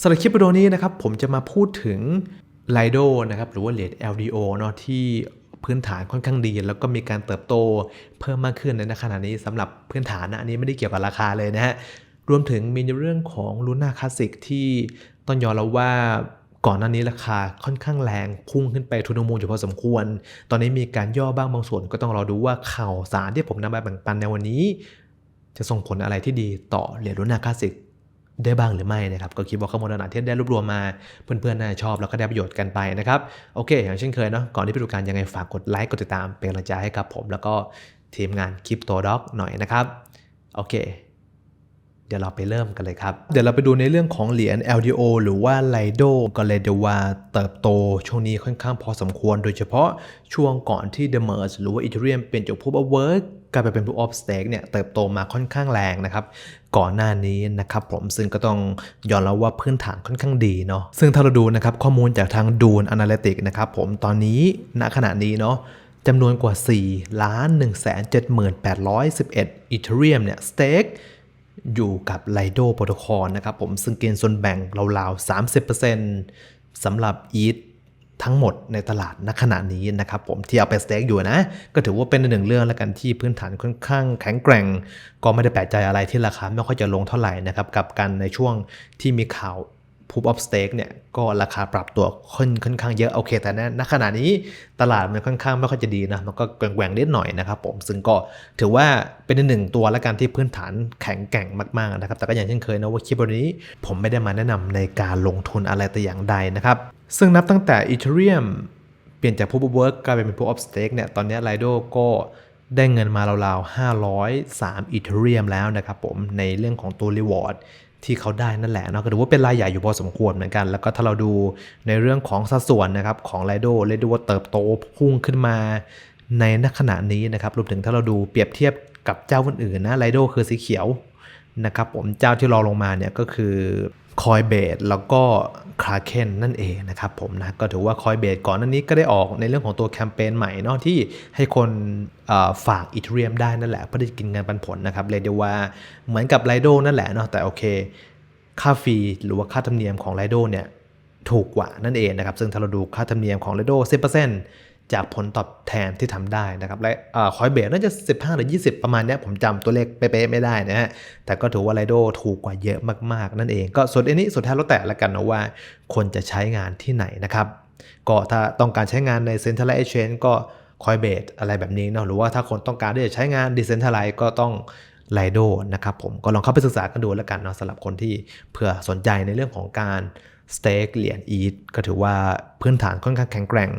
สำหรับคลิปวิดีโอนี้นะครับผมจะมาพูดถึง Lido นะครับหรือว่าเหรียญ LDO เนาะที่พื้นฐานค่อนข้างดี แล้วก็มีการเติบโตเพิ่มมากขึ้นในขณะนี้สำหรับพื้นฐานนะอันนี้ไม่ได้เกี่ยวกับราคาเลยนะฮะรวมถึงมีเรื่องของ Luna Classic ที่ต้องยอมรับว่าก่อนหน้านี้ราคาค่อนข้างแรงพุ่งขึ้นไปทุนมูลอยู่พอสมควร ตอนนี้มีการย่อบ้างบางส่วนก็ต้องรอดูว่าข่าวสารที่ผมนำมาแบ่งปันในวันนี้ จะส่งผลอะไรที่ดีต่อเหรียญ Luna Classic ได้บ้างหรือไม่นะครับ ก็คิดว่าข้อมูลต่างๆที่ได้รวบรวมมาเพื่อนๆน่าจะชอบแล้วก็ได้ประโยชน์กันไปนะครับ โอเค อย่างเช่นเคยเนาะก่อนที่ไปดูการยังไงฝากกดไลค์กดติดตามเป็นกำลังใจให้กับผม แล้วก็ทีมงานคลิปตัวด็อกหน่อยนะครับโอเค เดี๋ยวเราไปเริ่มกันเลยครับ เดี๋ยวเราไปดูในเรื่องของเหรียญ LDO หรือว่า Lido ก็เลยเดว่าเติบโตช่วงนี้ค่อนข้างพอสมควร โดยเฉพาะช่วงก่อนที่ The Merge หรือว่า Ethereum เปลี่ยนจาก Proof of Work กลายไปเป็น Proof of Stake เนี่ยเติบโตมาค่อนข้างแรงนะครับก่อนหน้านี้นะครับผมซึ่งก็ต้องยอมรับว่าพื้นฐานค่อนข้างดีเนาะซึ่งถ้าเราดูนะครับข้อมูลจากทาง Dune Analytics นะครับผมตอนนี้ณขณะนี้เนาะจำนวนกว่า 4 ล้าน1 7 8 1 1 Ethereum เนี่ย stake อยู่กับ Lido Protocol นะครับผมซึ่งเกณฑ์ส่วนแบ่งราวๆ 30%สำหรับ ETH ทั้งหมดในตลาดณขณะนี้นะครับผมที่เอาไปสเต็กอยู่นะ ก็ถือว่าเป็นหนึ่งเรื่องแล้วกันที่พื้นฐานค่อนข้างแข็งแกร่ง ก็ไม่ได้แปลกใจอะไรที่ราคาไม่ค่อยจะลงเท่าไหร่นะครับกับกันในช่วงที่มีข่าว Proof of Stake เนี่ยก็ราคาปรับตัวค่อนค่อนข้างเยอะโอเค แต่ณขณะนี้ตลาดมันค่อนข้างไม่ค่อยจะดีนะ มันก็แกว่งๆนิดหน่อยนะครับผม ซึ่งก็ถือว่าเป็นหนึ่งตัวและกันที่พื้นฐานแข็งแกร่งมากๆนะครับ แต่ก็อย่างเช่นเคยนะว่าคลิปวันนี้ ผมไม่ได้มาแนะนำในการลงทุนอะไรแต่อย่างใดนะครับ ซึ่งนับตั้งแต่ Ethereum เปลี่ยนจาก Proof of Work กลายเป็น Proof of Stake เนี่ยตอนนี้ Lido ก็ ได้เงินมาราวๆ503 Ethereum แล้วนะครับผมในเรื่องของตัว Reward ที่เขาได้นั่นแหละเนาะก็ถือว่าเป็นรายใหญ่อยู่พอสมควรเหมือนกัน แล้วก็ถ้าเราดูในเรื่องของสัดส่วนนะครับของ Lido เรียกได้ว่าเติบโตพุ่งขึ้นมาในณขณะนี้นะครับรวมถึงถ้าเราดูเปรียบเทียบกับเจ้าอื่นๆนะ Lido คือสีเขียวนะครับผมเจ้าที่รอลงมาเนี่ยก็คือ คอยเบดแล้วก็คาเคนนั่นเองนะครับผมนะก็ถือว่าคอยเบดก่อนหน้านี้ก็ได้ออกในเรื่องของตัวแคมเปญใหม่เนาะที่ให้คนฝากอีเทเรียมได้นั่นแหละเพื่อจะกินเงินปันผลนะครับเรียกได้ว่าเหมือนกับไลโดนั่นแหละเนาะแต่โอเค ค่าฟรีหรือว่าค่าธรรมเนียมของไลโดเนี่ยถูกกว่านั่นเองนะครับซึ่งถ้าเราดูค่าธรรมเนียมของไลโด10% จากผลตอบแทนที่ทำได้นะครับและคอยเบสน่าจะ 15 หรือ 20 ประมาณนี้ผมจำตัวเลขเป๊ะๆไม่ได้นะฮะแต่ก็ถือว่าไลโดถูกกว่าเยอะมากๆ นั่นเองก็ส่วนอันนี้สุดท้ายแล้วแต่ละกันนะว่าคนจะใช้งานที่ไหนนะครับ ก็ถ้าต้องการใช้งานใน Centralized Exchange ก็คอยเบสอะไรแบบนี้เนาะหรือว่าถ้าคนต้องการที่จะใช้งาน Decentralized ก็ต้องไลโดนะครับผมก็ลองเข้าไปศึกษากันดูแล้วกันเนาะสำหรับคนที่เผื่อสนใจในเรื่องของการสเต็กเหรียญอีทก็ถือว่าพื้นฐานค่อนข้างแข็งแกร่ง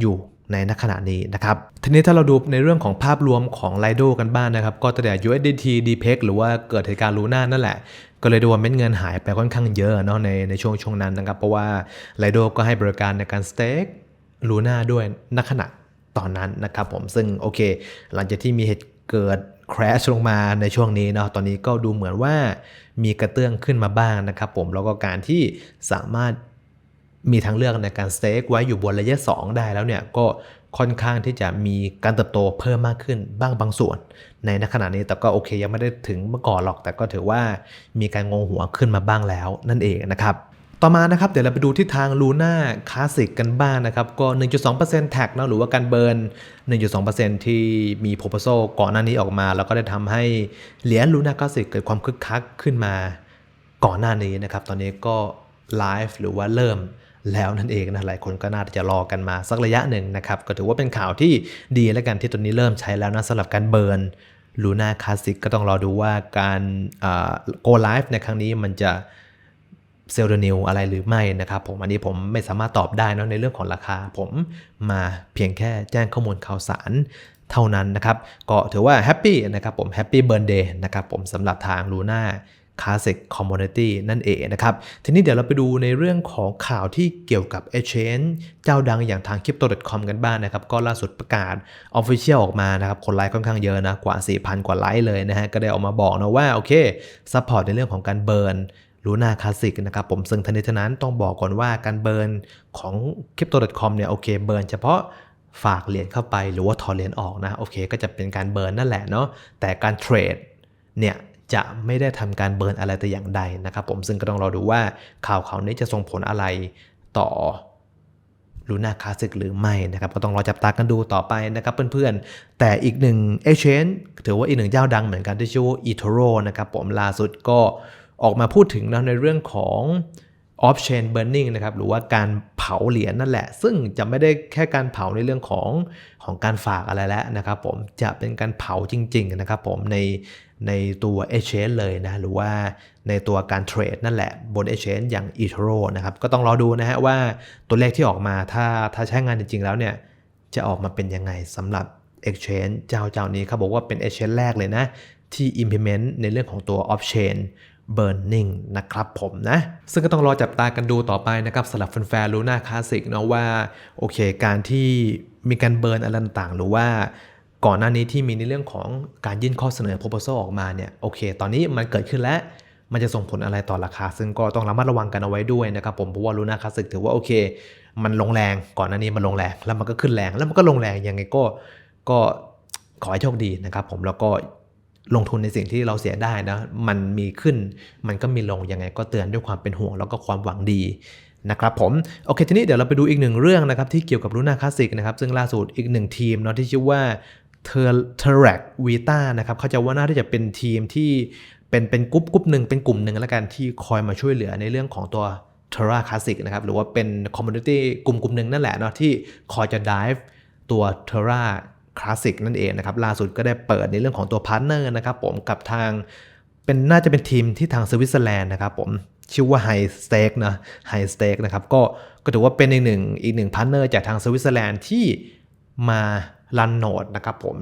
อยู่ ในณขณะนี้นะครับ ทีนี้ถ้าเราดูในเรื่องของภาพรวมของ Lido กันบ้างนนะครับ ก็ตั้งแต่ USDT DPEX หรือว่าเกิดเหตุการณ์ลูน่านั่นแหละ ก็เลยดูว่าเม็ดเงินหายไปค่อนข้างเยอะเนาะในในช่วงช่วงนั้นนะครับ เพราะว่า Lido ก็ให้บริการในการสเต็กลูน่าด้วยณขณะตอนนั้นนะครับผมซึ่งโอเค หลังจากที่มีเหตุเกิด crash ลงมาในช่วงนี้เนาะตอนนี้ก็ดูเหมือนว่ามีกระเตื้องขึ้นมาบ้างนะครับผมแล้วก็การที่สามารถ มีทางเลือกในการสเต็กไว้อยู่บนระยะ 2 ได้แล้วเนี่ยก็ค่อนข้างที่จะมีการเติบโตเพิ่มมากขึ้นบ้างบางส่วน ในขณะนี้แต่ก็โอเคยังไม่ได้ถึงเมื่อก่อนหรอก แต่ก็ถือว่ามีการงงหัวขึ้นมาบ้างแล้วนั่นเองนะครับต่อมานะครับเดี๋ยวเราไปดูที่ทาง Luna Classic กันบ้างนะครับก็ 1.2%แท็กนะหรือว่าการเบิร์น 1.2%ที่มี proposal ก่อนหน้านี้ออกมา แล้วก็ได้ทำให้เหรียญ Luna Classic เกิดความคึกคักขึ้นมาก่อนหน้านี้นะครับตอนนี้ก็ไลฟ์หรือว่าเริ่ม แล้วนั่นเองนะหลายคนก็น่าจะรอกันมาสักระยะหนึ่งนะครับ ก็ถือว่าเป็นข่าวที่ดีแล้วกันที่ตัวนี้เริ่มใช้แล้วนะสำหรับการเบิร์นลูน่าคลาสสิกก็ต้องรอดูว่าการโกไลฟ์ในครั้งนี้มันจะเซลล์นิวอะไรหรือไม่นะครับผมอันนี้ผมไม่สามารถตอบได้นะในเรื่องของราคา ผมมาเพียงแค่แจ้งข้อมูลข่าวสารเท่านั้นนะครับ ก็ถือว่าแฮปปี้นะครับผมแฮปปี้เบิร์นเดย์นะครับผมสำหรับทางลูน่า Classic Community นั่นเองนะครับ ทีนี้เดี๋ยวเราไปดูในเรื่องของข่าวที่เกี่ยวกับ Exchange เจ้าดังอย่างทาง Crypto.com กันบ้างนนะครับ ก็ล่าสุดประกาศ Official ออกมานะครับ คนไลค์ค่อนข้างเยอะนะ กว่า 4,000 กว่าไลค์เลยนะฮะ ก็ได้ออกมาบอกนะว่า โอเคซัพพอร์ตในเรื่องของการเบิร์นลูน่าคลาสสิกนะครับผมซึ่งทันทีทันนั้นต้องบอกก่อนว่าการเบิร์นของ Crypto.com เนี่ยโอเคเบิร์นเฉพาะฝากเหรียญเข้าไปหรือว่าถอนเหรียญออกนะโอเคก็จะเป็นการเบิร์นนั่นแหละเนาะแต่การเทรดเนี่ย จะไม่ได้ทำการเบิร์นอะไรแต่อย่างใดนะครับผมซึ่งก็ต้องรอดูว่าข่าวเขานี้จะส่งผลอะไรต่อลูน่าคลาสสิกหรือไม่นะครับก็ต้องรอจับตากันดูต่อไปนะครับเพื่อนๆ แต่อีกหนึ่ง exchange ถือว่าอีกหนึ่งเจ้าดังเหมือนกันที่ชื่อว่า eToro นะครับผมล่าสุดก็ออกมาพูดถึงนะในเรื่องของ off chain burning นะครับหรือว่าการเผาเหรียญนั่นแหละ ซึ่งจะไม่ได้แค่การเผาในเรื่องของของการฝากอะไรแล้วนะครับผมจะเป็นการเผาจริงๆนะครับผมใน ในตัว exchange เลยนะหรือว่าในตัวการเทรดนั่นแหละบน exchange อย่าง eToro นะครับก็ต้องรอดูนะฮะว่าตัวเลขที่ออกมาถ้าถ้าใช้งานจริง ๆ แล้วเนี่ยจะออกมาเป็นยังไงสำหรับ exchange เจ้าเจ้านี้เขาบอกว่าเป็น exchange แรกเลยนะที่ implement ในเรื่องของตัว off chain burning นะครับผมนะ ซึ่งก็ต้องรอจับตากันดูต่อไปนะครับสำหรับแฟนๆลูน่าคลาสสิกเนาะว่า โอเค การที่มีการเบิร์นอะไรต่างหรือว่า ก่อนหน้านี้ที่มีในเรื่องของการยื่นข้อเสนอ proposal ออกมาเนี่ยโอเค ตอนนี้มันเกิดขึ้นแล้วมันจะส่งผลอะไรต่อราคา ซึ่งก็ต้องระมัดระวังกันเอาไว้ด้วยนะครับผมเพราะว่าลูน่าคลาสสิกถือว่าโอเค มันลงแรงก่อนหน้านี้มันลงแรงแล้วมันก็ขึ้นแรงแล้วมันก็ลงแรงยังไงก็ก็ขอให้โชคดีนะครับผมแล้วก็ลงทุนในสิ่งที่เราเสียได้นะมันมีขึ้น มันก็มีลงยังไงก็เตือนด้วยความเป็นห่วงแล้วก็ความหวังดีนะครับผมโอเคทีนี้เดี๋ยวเราไปดูอีกหนึ่งเรื่องนะครับที่เกี่ยวกับลูน่าคลาสสิกนะครับซึ่งล่าสุดอีกหนึ่งทีมเนาะที่ชื่อว่า เทอร์เทอร์แรกวีต้านะครับเขาจะว่าน่าที่จะเป็นทีมที่เป็นเป็นกรุ๊ปกรุ๊ปหนึ่งเป็นกลุ่มหนึ่งแล้วกันที่คอยมาช่วยเหลือในเรื่องของตัว t e r r a Classic นะครับหรือว่าเป็นคอมมูนิตี้กลุ่มกลุ่มหนึ่งนั่นแหละเนาะที่คอยจะ dive ตัว t e r r a Classic นั่นเองนะครับล่าสุดก็ได้เปิดในเรื่องของตัวพาร์ n เนอร์นะครับผมกับทางเป็นน่าจะเป็นทีมที่ทางสวิตเซอร์แลนด์นะครับผมชื่อว่า High Stake นะ High Stake นะครับก็ก็ถือว่าเป็นอีกหนึ่งอีกหนึ่งพาร์ n เนอร์จากทางสวิตเซอร์แลนด์ที่มา รันโนดนะครับผม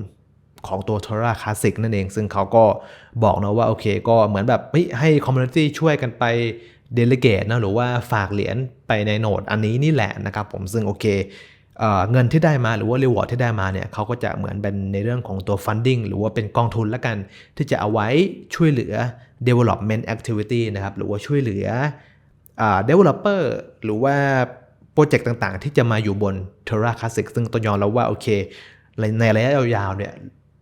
ของตัว t o r a Classic นั่นเอง ซึ่งเขาก็บอกนะว่า โอเคก็เหมือนแบบให้คอมมูนิตี้ช่วยกันไปเดลิเกตนะหรือว่าฝากเหรียญไปในโนดอันนี้นี่แหละนะครับผมซึ่งโอเคเเงินที่ได้มาหรือว่ารีวอร์ดที่ได้มาเนี่ยเขาก็จะเหมือนเป็นในเรื่องของตัว funding หรือว่าเป็นกองทุนละกัน ที่จะเอาไว้ช่วยเหลือ development activity นะครับหรือว่าช่วยเหลือ developer หรือว่าโปรเจกต์ต่างๆ ที่จะมาอยู่บน Terra Classic ซึ่งตัวยอมแล้วว่าโอเค ในระยะยาวๆเนี่ย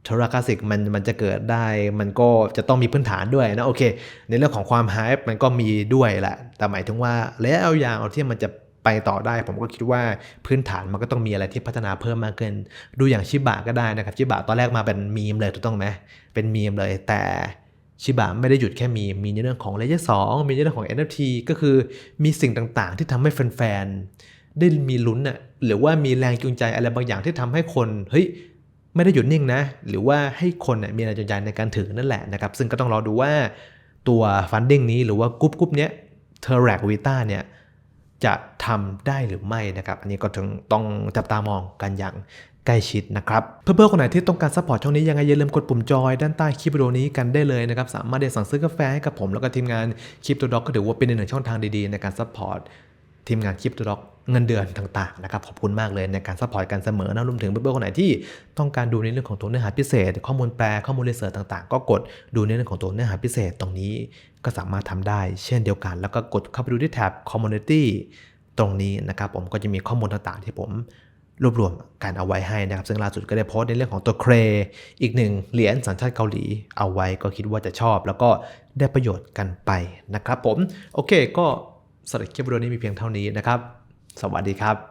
เทราคลาสิกมันมันจะเกิดได้ มันก็จะต้องมีพื้นฐานด้วยนะโอเค ในเรื่องของความฮ p มันก็มีด้วยแหละแต่หมายถึงว่าระยะยาวที่มันจะไปต่อได้ ผมก็คิดว่าพื้นฐานมันก็ต้องมีอะไรที่พัฒนาเพิ่มมากขึ้น ดูอย่างชิบะก็ได้นะครับชิบะตอนแรกมาเป็นมีมเลยถูกต้องไหมเป็นมีมเลย แต่ชิบะไม่ได้หยุดแค่มีมีในเรื่องของเลเยอร์สมีในเรื่องของ NFT ก็คือมีสิ่งต่างๆ ที่ทำให้แฟนๆ ได้มีลุ้นอะหรือว่ามีแรงจูงใจอะไรบางอย่างที่ทำให้คนเฮ้ยไม่ได้หยุดนิ่งนะ หรือว่าให้คนมีแรงจูงใจในการถือนั่นแหละนะครับ ซึ่งก็ต้องรอดูว่าตัวฟันดิ้งนี้หรือว่ากรุ๊ปกรุ๊ปนี้ยเทอร์แรกวีต้าเนี่ยจะทำได้หรือไม่นะครับ อันนี้ก็ถึงต้องจับตามองกันอย่างใกล้ชิดนะครับ เพื่อนๆคนไหนที่ต้องการซัพพอร์ตช่องนี้ยังไงอย่าลืมกดปุ่มจอยด้านใต้คลิปวิดีโอนี้กันได้เลยนะครับ สามารถเดสั่งซื้อกาแฟให้กับผมแล้วก็ทีมงานคลิปตัวด็อกก็ถือว่าเป็นหนึ่งช่องทางดีๆ ในการซัพพอร์ต ทีมงานคลิปตัวด็อกเงินเดือนต่างๆนะครับขอบคุณมากเลยในการซัพพอร์ตกันเสมอนะรวมถึงเพื่อนๆคนไหนที่ต้องการดูในเรื่องของตัวเนื้อหาพิเศษ ข้อมูลแปลข้อมูลเรเสิร์ชต่างๆ ก็กดดูในเรื่องของตัวเนื้อหาพิเศษตรงนี้ก็สามารถทำได้เช่นเดียวกัน แล้วก็กดเข้าไปดูที่แท็บ Community ตรงนี้นะครับผมก็จะมีข้อมูลต่างๆ ที่ผมรวบรวมการเอาไว้ให้นะครับ ซึ่งล่าสุดก็ได้โพสต์ในเรื่องของตัวเคร อีกหนึ่งเหรียญสัญชาติเกาหลีเอาไว้ก็คิดว่าจะชอบ แล้วก็ได้ประโยชน์กันไปนะครับผมโอเคก็ สำหรับคลิปวิดีโอนี้มีเพียงเท่านี้นะครับ สวัสดีครับ